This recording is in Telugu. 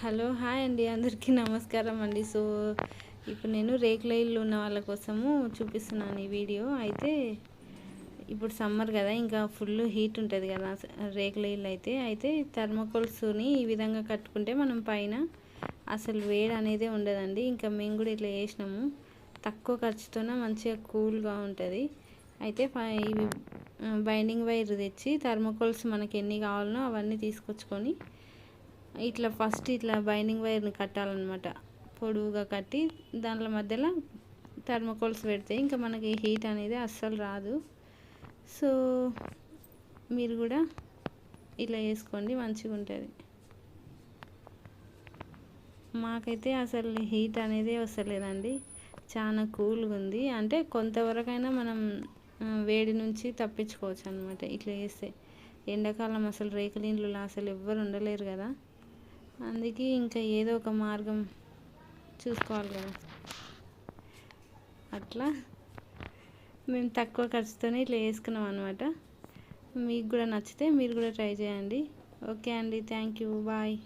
హలో హాయ్ అండి. అందరికీ నమస్కారం అండి. సో ఇప్పుడు నేను రేకుల ఇల్లు ఉన్న వాళ్ళ కోసము చూపిస్తున్నాను ఈ వీడియో. అయితే ఇప్పుడు సమ్మర్ కదా ఇంకా ఫుల్ హీట్ ఉంటుంది కదా రేకుల ఇల్లు అయితే. అయితే థర్మకోల్స్ని ఈ విధంగా కట్టుకుంటే మనం పైన అసలు వేడి అనేదే ఉండదండి. ఇంకా మేము కూడా ఇట్లా చేసినాము. తక్కువ ఖర్చుతోనే మంచిగా కూల్గా ఉంటుంది. అయితే ఇవి బైండింగ్ వైర్ తెచ్చి థర్మకోల్స్ మనకి ఎన్ని కావాలనో అవన్నీ తీసుకొచ్చుకొని ఇట్లా ఫస్ట్ ఇట్లా బైనింగ్ వైర్ని కట్టాలన్నమాట. పొడువుగా కట్టి దాంట్లో మధ్యలో థర్మకోల్స్ పెడితే ఇంకా మనకి హీట్ అనేది అస్సలు రాదు. సో మీరు కూడా ఇట్లా వేసుకోండి మంచిగా ఉంటుంది. మాకైతే అసలు హీట్ అనేది వస్తలేదండి. చాలా కూల్గా ఉంది. అంటే కొంతవరకైనా మనం వేడి నుంచి తప్పించుకోవచ్చు అనమాట ఇట్లా చేస్తే. ఎండాకాలం అసలు రేకుల ఇండ్లు అసలు ఎవ్వరు ఉండలేరు కదా. అందుకే ఇంకా ఏదో ఒక మార్గం చూసుకోవాలి కదా. అట్లా మేము తక్కువ ఖర్చుతోనే ఇట్లా వేసుకున్నాం అనమాట మీకు కూడా నచ్చితే మీరు కూడా ట్రై చేయండి. ఓకే అండి. Thank you. బాయ్.